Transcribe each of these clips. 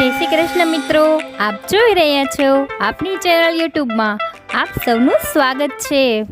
જય શ્રી કૃષ્ણ મિત્રો. આપ જોઈ રહ્યા છો આપની ચેનલ યુટ્યુબમાં આપ સૌનું સ્વાગત છે.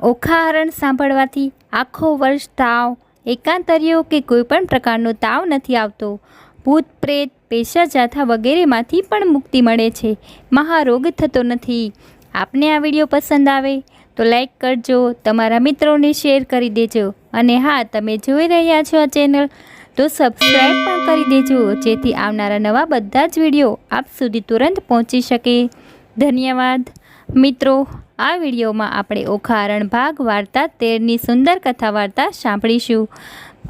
ઓખાહરણ સાંભળવાથી આખો વર્ષ તાવ એકાંતરીઓ કે કોઈ પણ પ્રકારનો તાવ નથી આવતો. ભૂત, પ્રેત, પેશા, જાથા વગેરેમાંથી પણ મુક્તિ મળે છે. મહારોગ થતો નથી. આપને આ વીડિયો પસંદ આવે તો લાઈક કરજો, તમારા મિત્રોને શેર કરી દેજો. અને હા, તમે જોઈ રહ્યા છો આ ચેનલ તો સબસ્ક્રાઈબ પણ કરી દેજો. જેથી આવનારા નવા બધા જ વીડિયો આપ સુધી તુરંત પહોંચી શકે. ધન્યવાદ. મિત્રો, આ વિડીયોમાં આપણે ઓખારણ ભાગ, વાર્તા તેરની સુંદર કથા વાર્તા સાંભળીશું.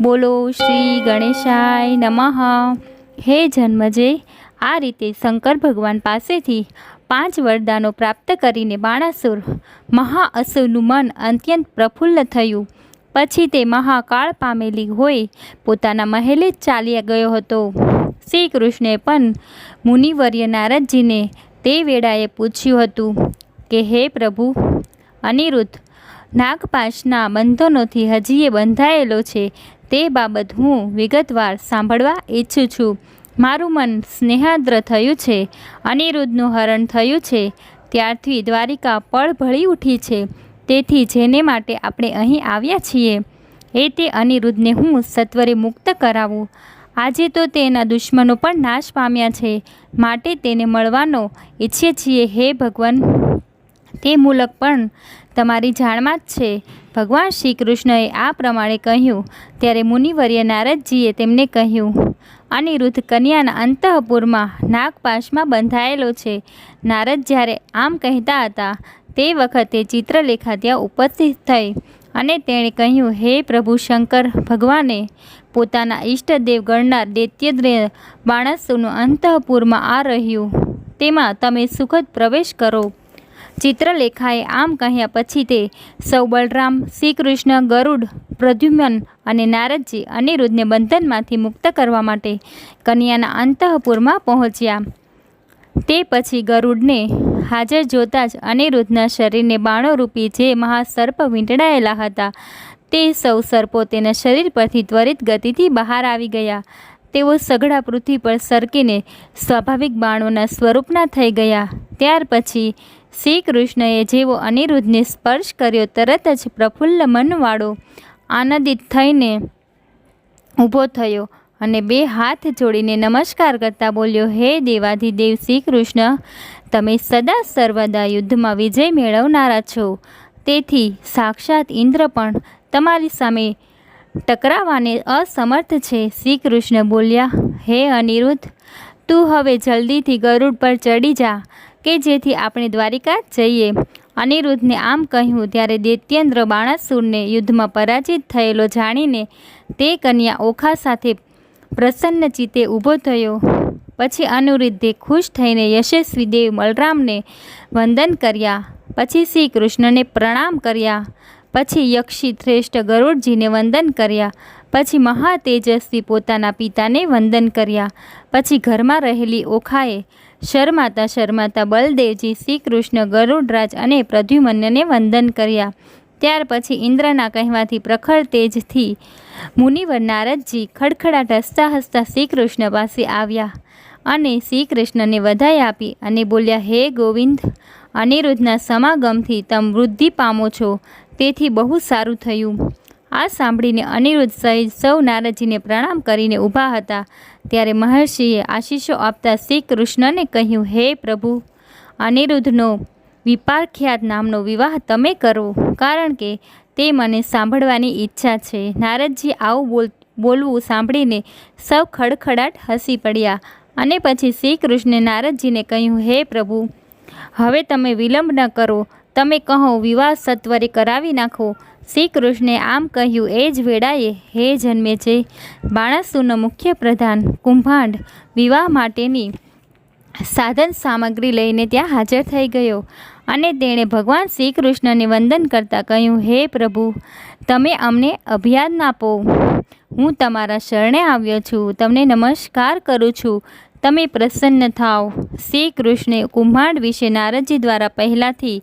બોલો શ્રી ગણેશાય નમઃ. હે જન્મજે, આ રીતે શંકર ભગવાન પાસેથી પાંચ વરદાનો પ્રાપ્ત કરીને બાણાસુર મહાઅસુરનું મન અત્યંત પ્રફુલ્લ થયું. પછી તે મહાકાળ પામેલી હોય. પોતાના મહેલે જ ચાલ્યા ગયો હતો. શ્રી કૃષ્ણે પણ મુનિવર્ય નારદજીને તે વેળાએ પૂછ્યું હતું કે, હે પ્રભુ, અનિરુદ્ધ, નાગપાશના બંધનોથી હજીએ બંધાયેલો છે. તે બાબત હું વિગતવાર સાંભળવા ઈચ્છું છું. મારું મન સ્નેહાદ્ર થયું છે, અનિરુદ્ધનું હરણ થયું છે. ત્યારથી દ્વારિકા પળ ભળી ઉઠી છે. તેથી જેને માટે આપણે અહીં આવ્યા છીએ, એ તે અનિરુદ્ધને હું સત્વરે મુક્ત કરાવું. આજે તો તેના દુશ્મનો પણ નાશ પામ્યા છે. માટે તેને મળવાનો ઈચ્છીએ છીએ. હે ભગવાન, તે મુલક પણ તમારી જાણમાં જ છે. ભગવાન શ્રી કૃષ્ણએ આ પ્રમાણે કહ્યું. ત્યારે મુનિવર્ય નારદજીએ તેમને કહ્યું, અનિરુદ્ધ કન્યાના અંતઃપુરમાં નાગપાશમાં બંધાયેલો છે. નારદ જ્યારે આમ કહેતા હતા તે વખતે ચિત્રલેખા ત્યાં ઉપસ્થિત થઈ અને તેણે કહ્યું, હે પ્રભુ શંકર, ભગવાને પોતાના ઈષ્ટદેવ ગણનાર દૈત્યદ્રે બાણસુનું અંતઃપુરમાં આ રહ્યું. તેમાં તમે સુખદ પ્રવેશ કરો. ચિત્રલેખાએ આમ કહ્યા પછી તે સૌ બલરામ, શ્રીકૃષ્ણ, ગરુડ, પ્રદ્યુમન અને નારદજી અનિરુદ્ધને બંધનમાંથી મુક્ત કરવા માટે કન્યાના અંતઃપુરમાં પહોંચ્યા. તે પછી ગરુડને હાજર જોતાં જ અનિરુદ્ધના શરીરને બાણોરૂપી જે મહાસર્પ વીંટળાયેલા હતા, તે સૌ સર્પો તેના શરીર પરથી ત્વરિત ગતિથી બહાર આવી ગયા. તેઓ સઘળા પૃથ્વી પર સરકીને સ્વાભાવિક બાણોના સ્વરૂપના થઈ ગયા. ત્યાર પછી શ્રી કૃષ્ણએ જેવો અનિરુદ્ધને સ્પર્શ કર્યો તરત જ પ્રફુલ્લ મનવાળો આનંદિત થઈને ઊભો થયો. અને બે હાથ જોડીને નમસ્કાર કરતા બોલ્યો, હે દેવાધિદેવ શ્રી કૃષ્ણ તમે સદા સર્વદા યુદ્ધમાં વિજય મેળવનારા છો. તેથી સાક્ષાત ઇન્દ્ર પણ તમારી સામે ટકરાવાને અસમર્થ છે. શ્રી કૃષ્ણ બોલ્યા, હે અનિરુદ્ધ, તું હવે જલ્દીથી ગરુડ પર ચડી જા, કે જેથી આપણે દ્વારિકા જઈએ. અનિરુદ્ધને આમ કહ્યું ત્યારે દૈત્યેન્દ્ર બાણાસુરને યુદ્ધમાં પરાજિત થયેલો જાણીને તે કન્યા ઓખા સાથે પ્રસન્ન ચિત્તે ઊભો થયો. પછી અનુરુદ્ધે ખુશ થઈને યશસ્વી દેવ બલરામને વંદન કર્યા. પછી શ્રી કૃષ્ણને પ્રણામ કર્યા. પછી યક્ષી શ્રેષ્ઠ ગરુડજીને વંદન કર્યા. પછી મહાતેજસ્વી પોતાના પિતાને વંદન કર્યા. પછી ઘરમાં રહેલી ઓખાએ શરમાતા શરમાતા બલદેવજી શ્રી કૃષ્ણ ગરુડરાજ અને પ્રદ્યુમન્યને વંદન કર્યા. ત્યાર પછી ઇન્દ્રના કહેવાથી પ્રખર તેજથી મુનિવર નારદજી ખડખડાટ હસતા હસતા શ્રી કૃષ્ણ પાસે આવ્યા અને શ્રીકૃષ્ણને વધાઈ આપી અને બોલ્યા, હે ગોવિંદ, અનિરુદ્ધના સમાગમથી તમ વૃદ્ધિ પામો છો, તેથી બહુ સારું થયું. આ સાંભળીને અનિરુદ્ધ સહિત સૌ નારદજીને પ્રણામ કરીને ઊભા હતા. ત્યારે મહર્ષિએ આશીષો આપતા શ્રી કૃષ્ણને કહ્યું, હે પ્રભુ, અનિરુદ્ધનો વિપારખ્યાત નામનો વિવાહ તમે કરો, કારણ કે તે મને સાંભળવાની ઈચ્છા છે. નારદજી આવું બોલ, બોલવું સાંભળીને સૌ ખડખડાટ હસી પડ્યા અને પછી શ્રી કૃષ્ણે નારદજીને કહ્યું, હે પ્રભુ, હવે તમે વિલંબ ન કરો. તમે કહો, વિવાહ સત્વરે કરાવી નાખો. શ્રી કૃષ્ણે આમ કહ્યું, એ જ વેળાએ, હે જન્મે છે બાણાસુરનો મુખ્ય પ્રધાન, કુંભાંડ, વિવાહ માટેની સાધન સામગ્રી લઈને ત્યાં હાજર થઈ ગયો. અને તેણે ભગવાન શ્રી કૃષ્ણને વંદન કરતાં કહ્યું, હે પ્રભુ, તમે અમને અભિયાન આપો. હું તમારા શરણે આવ્યો છું. તમને નમસ્કાર કરું છું. તમે પ્રસન્ન થાઓ. શ્રી કૃષ્ણે કુંભાંડ વિશે નારદજી દ્વારા પહેલાંથી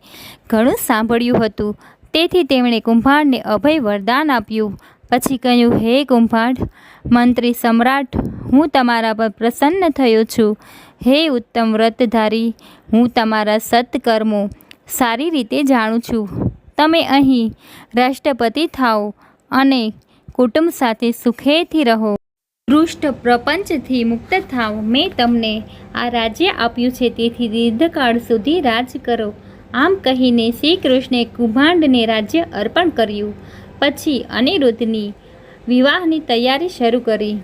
ઘણું સાંભળ્યું હતું. તેથી તેમણે કુંભાંડને અભય વરદાન આપ્યું. પછી કહ્યું, હે કુંભાંડ, મંત્રી સમ્રાટ, હું તમારા પર પ્રસન્ન થયો છું. હે ઉત્તમ વ્રતધારી, હું તમારા સત્કર્મો સારી રીતે જાણું છું. તમે અહીં રાષ્ટ્રપતિ થાઓ અને કુટુંબ સાથે સુખેથી રહો. દૃષ્ટ પ્રપંચથી મુક્ત થાવ મેં તમને આ રાજ્ય આપ્યું છે. તેથી દીર્ઘકાળ સુધી રાજ કરો. આમ કહીને શ્રી કૃષ્ણે કુંભાંડને રાજ્ય અર્પણ કર્યું. પછી અનિરુદ્ધની વિવાહની તૈયારી શરૂ કરી.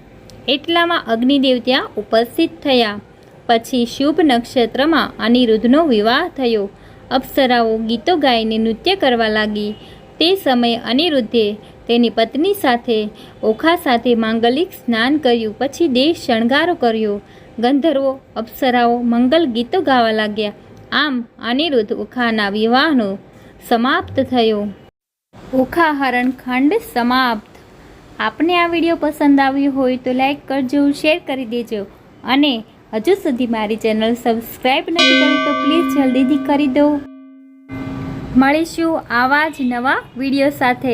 એટલામાં અગ્નિદેવ ત્યાં ઉપસ્થિત થયા. પછી શુભ નક્ષત્રમાં અનિરુદ્ધનો વિવાહ થયો. અપ્સરાઓ ગીતો ગાઈને નૃત્ય કરવા લાગી. તે સમયે અનિરુદ્ધે તેની પત્ની સાથે, ઓખા સાથે માંગલિક સ્નાન કર્યું, પછી દેશ શણગારો કર્યો. ગંધર્વો, અપ્સરાઓ મંગલ ગીતો ગાવા લાગ્યા. આમ અનિરુદ્ધ ઓખાના વિવાહનો સમાપ્ત થયો. ઓખા હરણ ખંડ સમાપ્ત. આપને આ વીડિયો પસંદ આવ્યો હોય તો લાઈક કરજો, શેર કરી દેજો અને હજુ સુધી મારી ચેનલ સબસ્ક્રાઈબ નથી કરી તો પ્લીઝ જલ્દીથી કરી દો. મળીશું આવા જ નવા વીડિયો સાથે.